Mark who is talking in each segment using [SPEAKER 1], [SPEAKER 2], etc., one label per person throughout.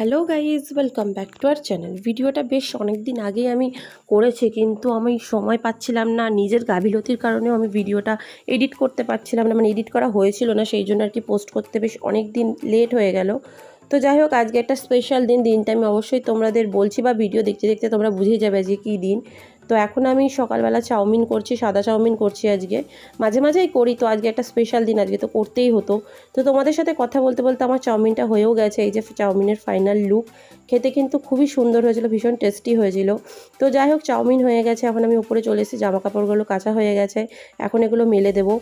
[SPEAKER 1] Hello guys welcome back to our channel ভিডিওটা বেশ অনেক দিন আগেই আমি করেছি, কিন্তু আমি সময় পাচ্ছিলাম না। নিজের গাভিলতির কারণেও আমি ভিডিওটা এডিট করতে পারছিলাম না। মানে এডিট করা হয়েছিল না, সেই জন্য আর কি পোস্ট করতে বেশ অনেক দিন লেট হয়ে গেল। তো যাই হোক, আজকে একটা স্পেশাল দিন। দিনটা আমি অবশ্যই তোমাদের বলছি বা ভিডিও দেখতে দেখতে তোমরা বুঝে যাবে যে কী দিন। তো এখন আমি সকালবেলা চাউমিন করছি, সাদা চাউমিন করছি আজকে। মাঝে মাঝেই করি, তো আজকে একটা স্পেশাল দিন, আজকে তো করতেই হতো। তো তোমাদের সাথে কথা বলতে বলতে আমার চাউমিনটা হয়েও গেছে, এই যে চাউমিনের ফাইনাল লুক খেতে কিন্তু খুবই সুন্দর হয়েছিল, ভীষণ টেস্টি হয়েছিল। তো যাই হোক, চাউমিন হয়ে গেছে, এখন আমি উপরে চলে এসেছি জামা কাপড়গুলো কাঁচা হয়ে গেছে। এখন এগুলো মেলে দেবো।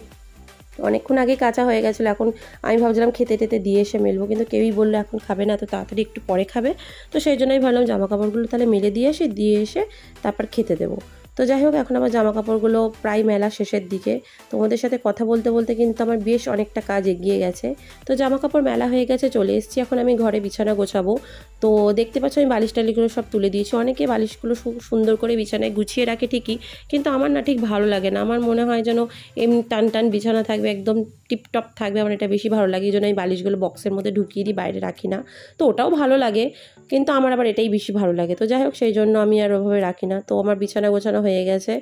[SPEAKER 1] অনেকক্ষণ আগে কাঁচা হয়ে গেছিল, এখন আমি ভাবছিলাম খেতে টেতে দিয়ে এসে মেলবো, কিন্তু কেউই বলল এখন খাবে না, তো তাড়াতাড়ি একটু পরে খাবে। তো সেই জন্যই ভাবলাম জামা কাপড়গুলো তাহলে মেলে দিয়ে এসে দিয়ে এসে তারপর খেতে দেবো। তো যাই হোক, এখন আমার জামা কাপড়গুলো প্রায় মেলা শেষের দিকে। তোমাদের সাথে কথা বলতে বলতে কিন্তু আমার বেশ অনেকটা কাজ এগিয়ে গেছে। তো জামা কাপড় মেলা হয়ে গেছে, চলে এসেছি। এখন আমি ঘরে বিছানা গোছাবো। তো দেখতে পাচ্ছ আমি বালিশ টালিগুলো সব তুলে দিয়েছি। অনেকে বালিশগুলো সুন্দর করে বিছানায় গুছিয়ে রাখে ঠিকই, কিন্তু আমার না ঠিক ভালো লাগে না। আমার মনে হয় যেন এমনি টান টান বিছানা থাকবে, একদম টিপটপ থাকবে, আমার এটা বেশি ভালো লাগে। এই জন্য আমি বালিশগুলো বক্সের মধ্যে ঢুকিয়ে দিই, বাইরে রাখি না। তো ওটাও ভালো লাগে, কিন্তু আমার আবার এটাই বেশি ভালো লাগে। তো যাই হোক, সেই জন্য আমি আর ওভাবে রাখি না। তো আমার বিছানা গোছানো হয়ে গেছে।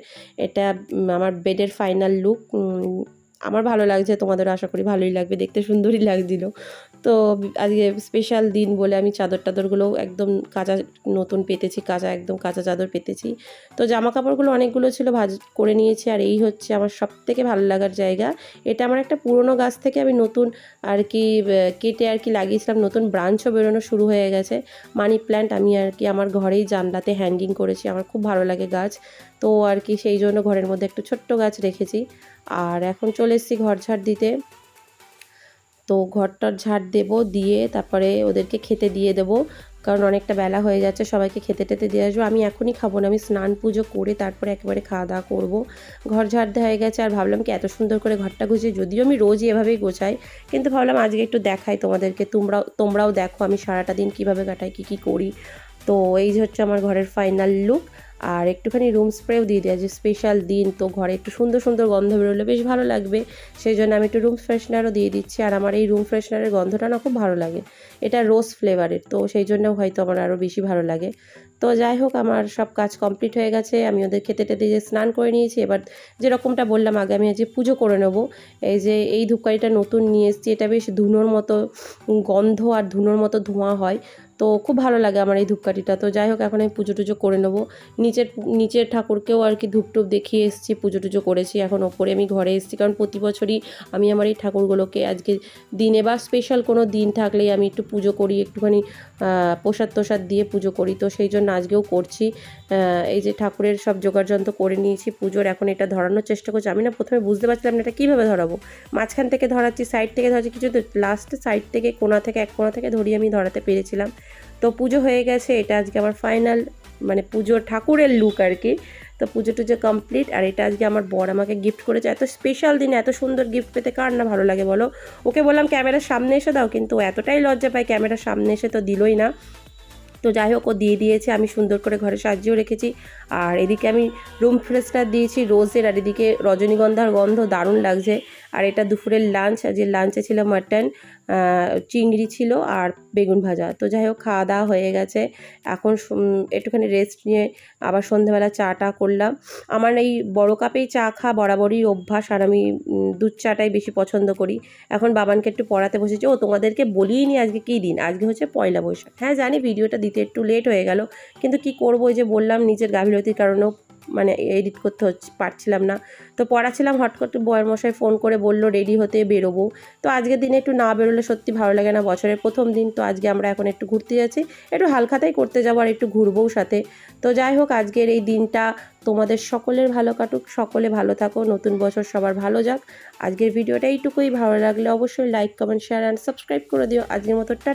[SPEAKER 1] এটা আমার বেডের ফাইনাল লুক আমার ভালো লাগছে, তোমাদের আশা করি ভালোই লাগবে, দেখতে সুন্দরই লাগছিল। তো আজকে স্পেশাল দিন বলে আমি চাদর টাদরগুলোও একদম কাঁচা নতুন পেতেছি, কাঁচা একদম কাঁচা চাদর পেতেছি। তো জামা কাপড়গুলো অনেকগুলো ছিল ভাজ করে নিয়েছি, আর এই হচ্ছে আমার সব থেকে ভালো লাগার জায়গা। এটা আমার একটা পুরনো গাছ থেকে আমি নতুন আর কি কেটে আর কি লাগিয়েছিলাম, নতুন ব্রাঞ্চও বেরোনো শুরু হয়ে গেছে। মানি প্ল্যান্ট আমি আর কি আমার ঘরেই জানলাতে হ্যাঙ্গিং করেছি, আমার খুব ভালো লাগে গাছ। তো আর কি সেই জন্য ঘরের মধ্যে একটু ছোট্ট গাছ রেখেছি। আর এখন চলে এসেছি ঘর ঝাড় দিতে। তো ঘরটার ঝাড় দেব, দিয়ে তারপরে ওদেরকে খেতে দিয়ে দেবো। কারণ অনেকটা বেলা হয়ে যাচ্ছে, সবাইকে খেতে টেতে দিয়ে আসব। আমি এখনই খাব না, আমি স্নান পুজো করে তারপরে একেবারে খাওয়া দাওয়া করব। ঘর ঝাড় দেওয়া হয়ে গেছে, আর ভাবলাম কি এত সুন্দর করে ঘরটা গুছিয়ে, যদিও আমি রোজই এভাবেই গোছাই, কিন্তু ভাবলাম আজকে একটু দেখাই তোমাদেরকে, তোমরাও তোমরাও দেখো আমি সারাটা দিন কীভাবে কাটাই, কী কী করি। তো এই হচ্ছে আমার ঘরের ফাইনাল লুক আর একটুখানি রুম স্প্রেও দিয়ে দেওয়া যে স্পেশাল দিন, তো ঘরে একটু সুন্দর সুন্দর গন্ধ বেরোলে। বেশ ভালো লাগবে। সেই জন্য আমি একটু রুম ফ্রেশনারও দিয়ে দিচ্ছি। আর আমার এই রুম ফ্রেশনারের গন্ধটা না খুব ভালো লাগে। এটা রোজ ফ্লেভারের তো সেই জন্য হয়তো আমার আরও বেশি ভালো লাগে। তো যাই হোক, আমার সব কাজ কমপ্লিট হয়ে গেছে। আমি ওদের খেতে টেতে যে স্নান করে নিয়েছি, এবার যেরকমটা বললাম আগে, আমি আজকে পুজো করে নেব। এই যে এই ধূপকাঠিটা নতুন নিয়ে এসেছি, এটা বেশ ধুনোর মতো গন্ধ আর ধুনোর মতো ধোঁয়া হয়। তো খুব ভালো লাগে আমার এই ধূপকাঠিটা। তো যাই হোক, এখন আমি পুজো টুজো করে নেব। নিচের নিচের ঠাকুরকেও আর কি ধূপ টুপ দেখিয়ে এসেছি পুজো টুজো করেছি এখন ওপরে। আমি ঘরে এসেছি কারণ প্রতি বছরই আমি আমার এই ঠাকুরগুলোকে আজকে দিনে বা স্পেশাল কোনো দিন থাকলেই আমি একটু পুজো করি, একটুখানি প্রসাদ তোসাদ দিয়ে পুজো করি। তো সেই জন্য আজকেও করছি। এই যে ঠাকুরের সব যোগাড়যন্ত্র করে নিয়েছি পুজোর, এখন এটা ধরানোর চেষ্টা করছি। আমি না প্রথমে বুঝতে পারছিলাম না এটা কীভাবে ধরাবো। মাঝখান থেকে ধরাচ্ছি সাইড থেকে ধরাচ্ছি, কিছু লাস্ট সাইড থেকে কোনা থেকে, এক কোনা থেকে ধরিয়ে আমি ধরাতে পেরেছিলাম। তো পুজো হয়ে গেছে, এটা আজকে আমার ফাইনাল মানে পুজোর ঠাকুরের লুক আর কি তো পুজো টুজো কমপ্লিট আর এটা আজকে আমার বর আমাকে গিফট করেছে। এত স্পেশাল দিনে এত সুন্দর গিফট পেতে কার না ভালো লাগে বলো? ওকে বললাম, ক্যামেরার সামনে এসে দাও। কিন্তু এতটাই লজ্জা পায় ক্যামেরার সামনে এসে তো দিলই না। তো যাই হোক, ও দিয়ে দিয়েছে, আমি সুন্দর করে ঘরে সাজিয়েও রেখেছি। আর এদিকে আমি রুম ফ্রেশনার দিয়েছি রোজের আর এদিকে রজনীগন্ধার গন্ধ দারুণ লাগছে। আর এটা দুপুরের লাঞ্চ যে লাঞ্চে ছিল মাটন চিংড়ি ছিল আর বেগুন ভাজা। তো যাই হোক, খাওয়া দাওয়া হয়ে গেছে। এখন একটুখানি রেস্ট নিয়ে আবার সন্ধ্যাবেলা চাটা করলাম। আমার এই বড় কাপেই চা খা বরাবরই অভ্যাস আর আমি দুধ চাটাই বেশি পছন্দ করি। এখন বাবানকে একটু পড়াতে বসেছি। ও তোমাদেরকে বলিই নি আজকে কী দিন? আজকে হচ্ছে পয়লা বৈশাখ। হ্যাঁ জানি ভিডিওটা দিতে একটু লেট হয়ে গেল, কিন্তু কি করব যে বললাম, নিজের গাফিলতির কারণেও মানে এডিট করতে হচ্ছে পারছিলাম না। তো পড়াছিলাম হট করে বয়ের মশাই ফোন করে বলল, রেডি হতে বেরোবো। তো আজকের দিনে একটু না বেরোলে সত্যি ভালো লাগে না বছরের প্রথম দিন। তো আজকে আমরা এখন একটু ঘুরতে যাচ্ছি। একটু হালখাতাই করতে যাব আর একটু ঘুরবোও সাথে। তো যাই হোক, আজকের এই দিনটা তোমাদের সকলের ভালো কাটুক। সকলে ভালো থাকো। নতুন বছর সবার ভালো যাক। আজকের ভিডিওটা এইটুকুই। ভালো লাগলে অবশ্যই like comment share and subscribe করে দিও। আজকের মতো